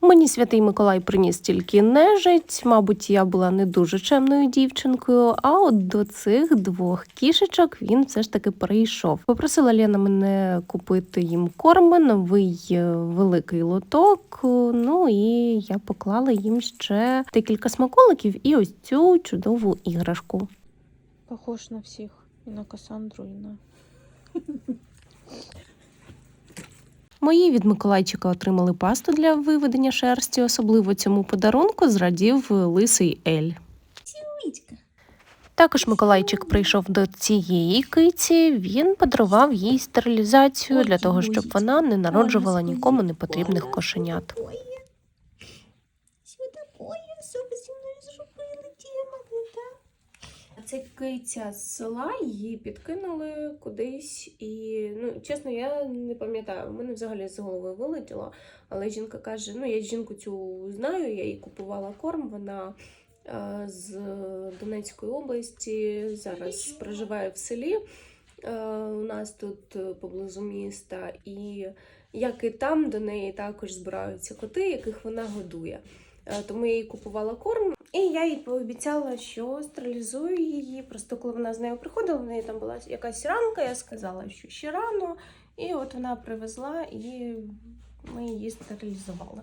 Мені святий Миколай приніс тільки нежить. Мабуть, я була не дуже чемною дівчинкою. А от до цих двох кішечок він все ж таки прийшов. Попросила Лена мене купити їм корм, новий е, великий лоток. Ну і я поклала їм ще декілька смаколиків і ось цю чудову іграшку. Похож на всіх. І на Касандру, і на. Мої від Миколайчика отримали пасту для виведення шерсті. Особливо цьому подарунку зрадів лисий Ель. Також Миколайчик прийшов до цієї киці. Він подарував їй стерилізацію для того, щоб вона не народжувала нікому непотрібних кошенят. Це киця з села, її підкинули кудись, і ну чесно, я не пам'ятаю. У мене взагалі з голови вилетіло. Але жінка каже: ну я жінку цю знаю, я їй купувала корм. Вона е, з Донецької області зараз проживає в селі. Е, у нас тут поблизу міста, і як і там до неї також збираються коти, яких вона годує. Е, Тому я їй купувала корм, і я їй пообіцяла, що стерилізую її. Просто коли вона з нею приходила, в неї там була якась ранка, я сказала, що ще рано. І от вона привезла, і ми її стерилізували.